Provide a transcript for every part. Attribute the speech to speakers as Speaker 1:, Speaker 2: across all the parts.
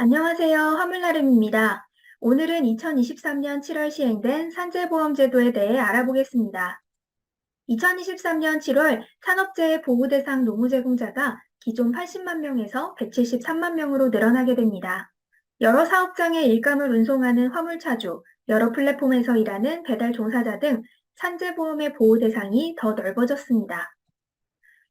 Speaker 1: 안녕하세요. 화물나름입니다. 오늘은 2023년 7월 시행된 산재보험제도에 대해 알아보겠습니다. 2023년 7월 산업재해 보호 대상 노무 제공자가 기존 80만 명에서 173만 명으로 늘어나게 됩니다. 여러 사업장의 일감을 운송하는 화물차주, 여러 플랫폼에서 일하는 배달 종사자 등 산재보험의 보호 대상이 더 넓어졌습니다.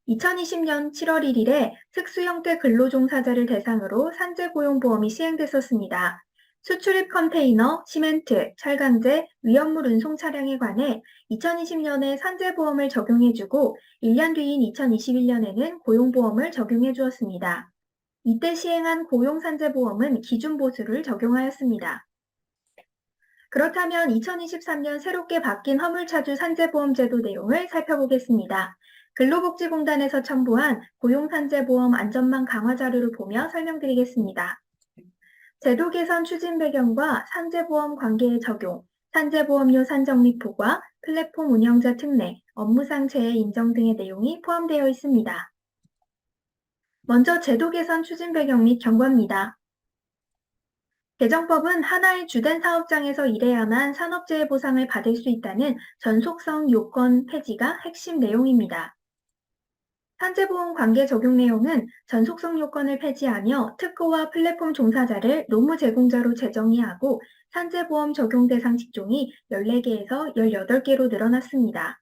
Speaker 1: 2020년 7월 1일에 특수 형태 근로종사자를 대상으로 산재고용보험이 시행됐었습니다. 수출입 컨테이너, 시멘트, 철강제, 위험물 운송 차량에 관해 2020년에 산재보험을 적용해주고 1년 뒤인 2021년에는 고용보험을 적용해 주었습니다. 이때 시행한 고용산재보험은 기준보수를 적용하였습니다. 그렇다면 2023년 새롭게 바뀐 화물차주 산재보험 제도 내용을 살펴보겠습니다. 근로복지공단에서 첨부한 고용산재보험 안전망 강화 자료를 보며 설명드리겠습니다. 제도 개선 추진 배경과 산재보험 관계의 적용, 산재보험료 산정 및 부과, 플랫폼 운영자 특례, 업무상 재해 인정 등의 내용이 포함되어 있습니다. 먼저 제도 개선 추진 배경 및 경과입니다. 개정법은 하나의 주된 사업장에서 일해야만 산업재해 보상을 받을 수 있다는 전속성 요건 폐지가 핵심 내용입니다. 산재보험 관계 적용 내용은 전속성 요건을 폐지하며 특허와 플랫폼 종사자를 노무 제공자로 재정의하고 산재보험 적용 대상 직종이 14개에서 18개로 늘어났습니다.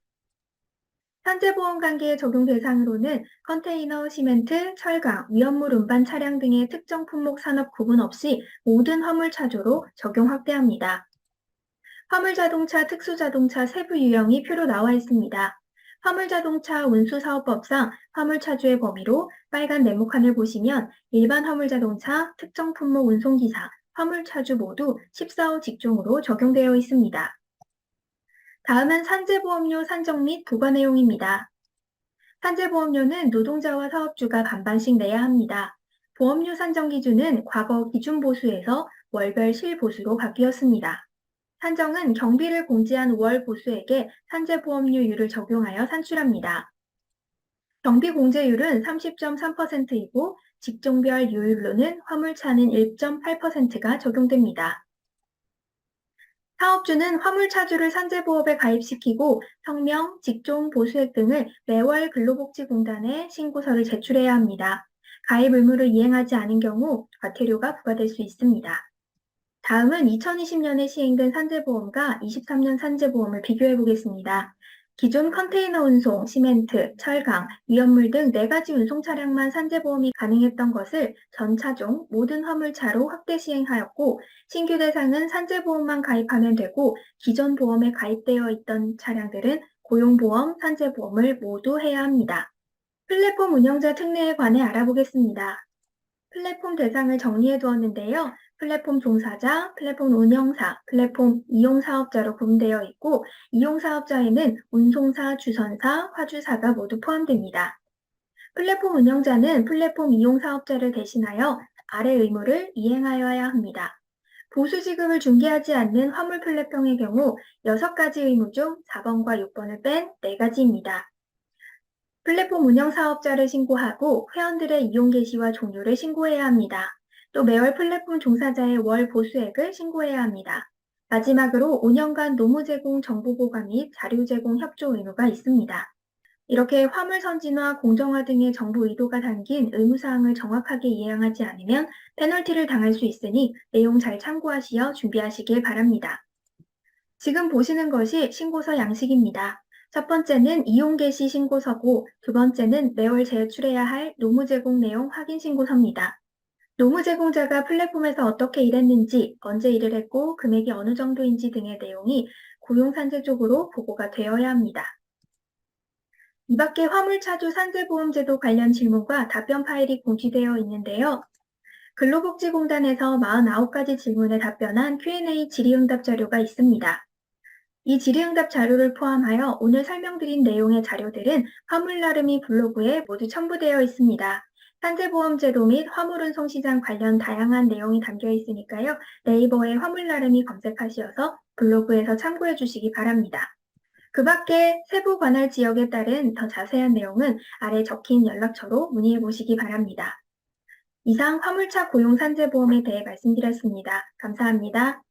Speaker 1: 산재보험 관계 적용 대상으로는 컨테이너, 시멘트, 철강, 위험물 운반 차량 등의 특정 품목 산업 구분 없이 모든 화물차주로 적용 확대합니다. 화물 자동차, 특수 자동차 세부 유형이 표로 나와 있습니다. 화물자동차 운수사업법상 화물차주의 범위로 빨간 네모칸을 보시면 일반 화물자동차, 특정 품목 운송기사, 화물차주 모두 14호 직종으로 적용되어 있습니다. 다음은 산재보험료 산정 및 부과 내용입니다. 산재보험료는 노동자와 사업주가 반반씩 내야 합니다. 보험료 산정 기준은 과거 기준 보수에서 월별 실보수로 바뀌었습니다. 산정은 경비를 공지한 5월 보수에게 산재보험료율을 적용하여 산출합니다. 경비 공제율은 30.3%이고 직종별 요율로는 화물차는 1.8%가 적용됩니다. 사업주는 화물차주를 산재보험에 가입시키고 성명, 직종, 보수액 등을 매월 근로복지공단에 신고서를 제출해야 합니다. 가입 의무를 이행하지 않은 경우 과태료가 부과될 수 있습니다. 다음은 2020년에 시행된 산재보험과 23년 산재보험을 비교해 보겠습니다. 기존 컨테이너 운송, 시멘트, 철강, 위험물 등 4가지 운송 차량만 산재보험이 가능했던 것을 전 차종 모든 화물차로 확대 시행하였고 신규 대상은 산재보험만 가입하면 되고 기존 보험에 가입되어 있던 차량들은 고용보험, 산재보험을 모두 해야 합니다. 플랫폼 운영자 특례에 관해 알아보겠습니다. 플랫폼 대상을 정리해 두었는데요. 플랫폼 종사자, 플랫폼 운영사, 플랫폼 이용 사업자로 구분되어 있고 이용 사업자에는 운송사, 주선사, 화주사가 모두 포함됩니다. 플랫폼 운영자는 플랫폼 이용 사업자를 대신하여 아래 의무를 이행하여야 합니다. 보수 지급을 중개하지 않는 화물 플랫폼의 경우 6가지 의무 중 4번과 6번을 뺀 4가지입니다. 플랫폼 운영 사업자를 신고하고 회원들의 이용 개시와 종료를 신고해야 합니다. 또 매월 플랫폼 종사자의 월 보수액을 신고해야 합니다. 마지막으로 5년간 노무 제공 정보 보관 및 자료 제공 협조 의무가 있습니다. 이렇게 화물 선진화, 공정화 등의 정보 의도가 담긴 의무사항을 정확하게 이행하지 않으면 페널티를 당할 수 있으니 내용 잘 참고하시어 준비하시길 바랍니다. 지금 보시는 것이 신고서 양식입니다. 첫 번째는 이용 개시 신고서고 두 번째는 매월 제출해야 할 노무 제공 내용 확인 신고서입니다. 노무 제공자가 플랫폼에서 어떻게 일했는지, 언제 일을 했고 금액이 어느 정도인지 등의 내용이 고용산재 쪽으로 보고가 되어야 합니다. 이 밖에 화물차주 산재보험제도 관련 질문과 답변 파일이 공지되어 있는데요. 근로복지공단에서 49가지 질문에 답변한 Q&A 질의응답 자료가 있습니다. 이 질의응답 자료를 포함하여 오늘 설명드린 내용의 자료들은 화물나름이 블로그에 모두 첨부되어 있습니다. 산재보험 제도 및 화물운송 시장 관련 다양한 내용이 담겨 있으니까요. 네이버에 화물나름이 검색하셔서 블로그에서 참고해 주시기 바랍니다. 그 밖에 세부 관할 지역에 따른 더 자세한 내용은 아래 적힌 연락처로 문의해 보시기 바랍니다. 이상 화물차 고용 산재보험에 대해 말씀드렸습니다. 감사합니다.